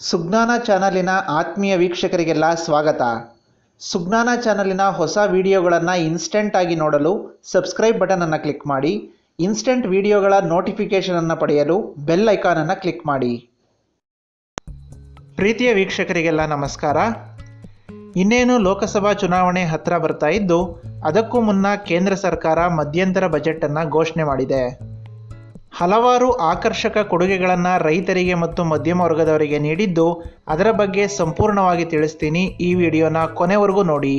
ಸುಜ್ಞಾನ ಚಾನಲಿನ ಆತ್ಮೀಯ ವೀಕ್ಷಕರಿಗೆಲ್ಲ ಸ್ವಾಗತ. ಸುಜ್ಞಾನ ಚಾನಲಿನ ಹೊಸ ವಿಡಿಯೋಗಳನ್ನು ಇನ್ಸ್ಟೆಂಟ್ ಆಗಿ ನೋಡಲು ಸಬ್ಸ್ಕ್ರೈಬ್ ಬಟನನ್ನು ಕ್ಲಿಕ್ ಮಾಡಿ ಇನ್ಸ್ಟೆಂಟ್ ವಿಡಿಯೋಗಳ ನೋಟಿಫಿಕೇಷನನ್ನು ಪಡೆಯಲು ಬೆಲ್ ಐಕಾನನ್ನು ಕ್ಲಿಕ್ ಮಾಡಿ. ಪ್ರೀತಿಯ ವೀಕ್ಷಕರಿಗೆಲ್ಲ ನಮಸ್ಕಾರ. ಇನ್ನೇನು ಲೋಕಸಭಾ ಚುನಾವಣೆ ಹತ್ತಿರ ಬರ್ತಾ ಇದ್ದು, ಅದಕ್ಕೂ ಮುನ್ನ ಕೇಂದ್ರ ಸರ್ಕಾರ ಮಧ್ಯಂತರ ಬಜೆಟನ್ನು ಘೋಷಣೆ ಮಾಡಿದೆ. ಹಲವಾರು ಆಕರ್ಷಕ ಕೊಡುಗೆಗಳನ್ನು ರೈತರಿಗೆ ಮತ್ತು ಮಧ್ಯಮ ವರ್ಗದವರಿಗೆ ನೀಡಿದ್ದು ಅದರ ಬಗ್ಗೆ ಸಂಪೂರ್ಣವಾಗಿ ತಿಳಿಸ್ತೀನಿ ಈ ವಿಡಿಯೋನ ಕೊನೆವರೆಗೂ ನೋಡಿ.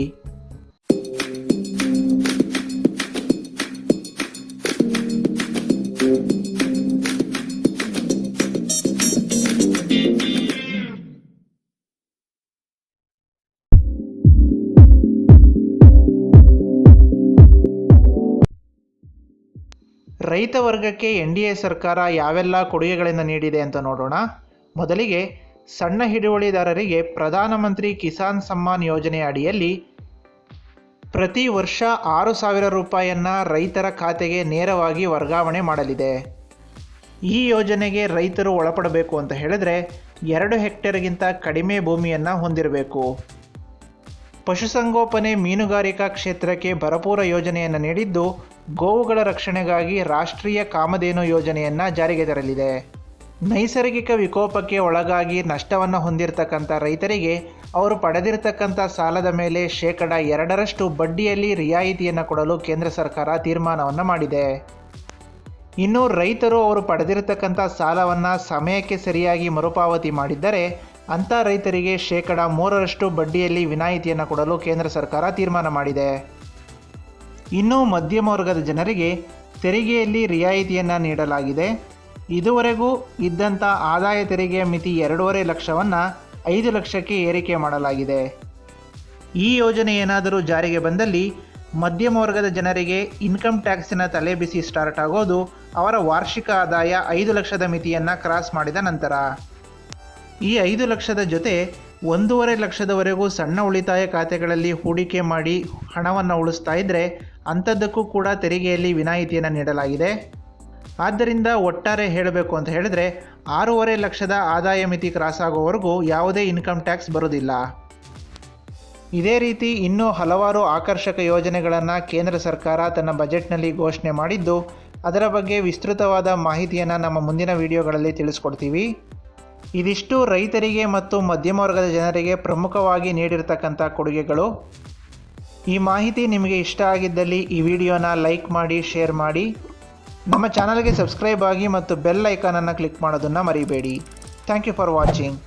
ರೈತ ವರ್ಗಕ್ಕೆ ಎನ್ ಡಿ ಎ ಸರ್ಕಾರ ಯಾವೆಲ್ಲ ಕೊಡುಗೆಗಳನ್ನು ನೀಡಿದೆ ಅಂತ ನೋಡೋಣ. ಮೊದಲಿಗೆ ಸಣ್ಣ ಹಿಡುವಳಿದಾರರಿಗೆ ಪ್ರಧಾನಮಂತ್ರಿ ಕಿಸಾನ್ ಸಮ್ಮಾನ್ ಯೋಜನೆ ಅಡಿಯಲ್ಲಿ ಪ್ರತಿ ವರ್ಷ ಆರು ಸಾವಿರ ರೂಪಾಯಿಯನ್ನು ರೈತರ ಖಾತೆಗೆ ನೇರವಾಗಿ ವರ್ಗಾವಣೆ ಮಾಡಲಿದೆ. ಈ ಯೋಜನೆಗೆ ರೈತರು ಒಳಪಡಬೇಕು ಅಂತ ಹೇಳಿದ್ರೆ ಎರಡು ಹೆಕ್ಟೇರ್ಗಿಂತ ಕಡಿಮೆ ಭೂಮಿಯನ್ನು ಹೊಂದಿರಬೇಕು. ಪಶುಸಂಗೋಪನೆ ಮೀನುಗಾರಿಕಾ ಕ್ಷೇತ್ರಕ್ಕೆ ಭರಪೂರ ಯೋಜನೆಯನ್ನು ನೀಡಿದ್ದು ಗೋವುಗಳ ರಕ್ಷಣೆಗಾಗಿ ರಾಷ್ಟ್ರೀಯ ಕಾಮಧೇನು ಯೋಜನೆಯನ್ನು ಜಾರಿಗೆ ತರಲಿದೆ. ನೈಸರ್ಗಿಕ ವಿಕೋಪಕ್ಕೆ ಒಳಗಾಗಿ ನಷ್ಟವನ್ನು ಹೊಂದಿರತಕ್ಕಂಥ ರೈತರಿಗೆ ಅವರು ಪಡೆದಿರತಕ್ಕಂಥ ಸಾಲದ ಮೇಲೆ ಶೇಕಡ ಎರಡರಷ್ಟು ಬಡ್ಡಿಯಲ್ಲಿ ರಿಯಾಯಿತಿಯನ್ನು ಕೊಡಲು ಕೇಂದ್ರ ಸರ್ಕಾರ ತೀರ್ಮಾನವನ್ನು ಮಾಡಿದೆ. ಇನ್ನು ರೈತರು ಅವರು ಪಡೆದಿರತಕ್ಕಂಥ ಸಾಲವನ್ನು ಸಮಯಕ್ಕೆ ಸರಿಯಾಗಿ ಮರುಪಾವತಿ ಮಾಡಿದ್ದರೆ ಅಂಥ ರೈತರಿಗೆ ಶೇಕಡ ಮೂರರಷ್ಟು ಬಡ್ಡಿಯಲ್ಲಿ ವಿನಾಯಿತಿಯನ್ನು ಕೊಡಲು ಕೇಂದ್ರ ಸರ್ಕಾರ ತೀರ್ಮಾನ ಮಾಡಿದೆ. ಇನ್ನು ಮಧ್ಯಮ ವರ್ಗದ ಜನರಿಗೆ ತೆರಿಗೆಯಲ್ಲಿ ರಿಯಾಯಿತಿಯನ್ನು ನೀಡಲಾಗಿದೆ. ಇದುವರೆಗೂ ಇದ್ದಂಥ ಆದಾಯ ತೆರಿಗೆಯ ಮಿತಿ ಎರಡೂವರೆ ಲಕ್ಷವನ್ನು ಐದು ಲಕ್ಷಕ್ಕೆ ಏರಿಕೆ ಮಾಡಲಾಗಿದೆ. ಈ ಯೋಜನೆ ಏನಾದರೂ ಜಾರಿಗೆ ಬಂದಲ್ಲಿ ಮಧ್ಯಮ ವರ್ಗದ ಜನರಿಗೆ ಇನ್ಕಮ್ ಟ್ಯಾಕ್ಸಿನ ತಲೆಬಿಸಿ ಸ್ಟಾರ್ಟ್ ಆಗೋದು ಅವರ ವಾರ್ಷಿಕ ಆದಾಯ ಐದು ಲಕ್ಷದ ಮಿತಿಯನ್ನು ಕ್ರಾಸ್ ಮಾಡಿದ ನಂತರ. ಈ ಐದು ಲಕ್ಷದ ಜೊತೆ ಒಂದೂವರೆ ಲಕ್ಷದವರೆಗೂ ಸಣ್ಣ ಉಳಿತಾಯ ಖಾತೆಗಳಲ್ಲಿ ಹೂಡಿಕೆ ಮಾಡಿ ಹಣವನ್ನು ಉಳಿಸ್ತಾ ಇದ್ದರೆ ಅಂಥದ್ದಕ್ಕೂ ಕೂಡ ತೆರಿಗೆಯಲ್ಲಿ ವಿನಾಯಿತಿಯನ್ನು ನೀಡಲಾಗಿದೆ. ಆದ್ದರಿಂದ ಒಟ್ಟಾರೆ ಹೇಳಬೇಕು ಅಂತ ಹೇಳಿದ್ರೆ, ಆರೂವರೆ ಲಕ್ಷದ ಆದಾಯ ಮಿತಿ ಕ್ರಾಸ್ ಆಗೋವರೆಗೂ ಯಾವುದೇ ಇನ್ಕಮ್ ಟ್ಯಾಕ್ಸ್ ಬರೋದಿಲ್ಲ ಇದೇ ರೀತಿ ಇನ್ನೂ ಹಲವಾರು ಆಕರ್ಷಕ ಯೋಜನೆಗಳನ್ನು ಕೇಂದ್ರ ಸರ್ಕಾರ ತನ್ನ ಬಜೆಟ್ನಲ್ಲಿ ಘೋಷಣೆ ಮಾಡಿದ್ದು, ಅದರ ಬಗ್ಗೆ ವಿಸ್ತೃತವಾದ ಮಾಹಿತಿಯನ್ನು ನಮ್ಮ ಮುಂದಿನ ವಿಡಿಯೋಗಳಲ್ಲಿ ತಿಳಿಸ್ಕೊಡ್ತೀವಿ. ಇದಿಷ್ಟು ರೈತರಿಗೆ ಮತ್ತು ಮಧ್ಯಮ ವರ್ಗದ ಜನರಿಗೆ ಪ್ರಮುಖವಾಗಿ ನೀಡಿರತಕ್ಕಂಥ ಕೊಡುಗೆಗಳು. ಈ ಮಾಹಿತಿ ನಿಮಗೆ ಇಷ್ಟ ಆಗಿದ್ದಲ್ಲಿ ಈ ವಿಡಿಯೋನ ಲೈಕ್ ಮಾಡಿ, ಶೇರ್ ಮಾಡಿ. ನಮ್ಮ ಚಾನಲ್ಗೆ ಸಬ್ಸ್ಕ್ರೈಬ್ ಆಗಿ ಮತ್ತು ಬೆಲ್ ಐಕಾನನ್ನು ಕ್ಲಿಕ್ ಮಾಡೋದನ್ನು ಮರಿಬೇಡಿ. Thank you for watching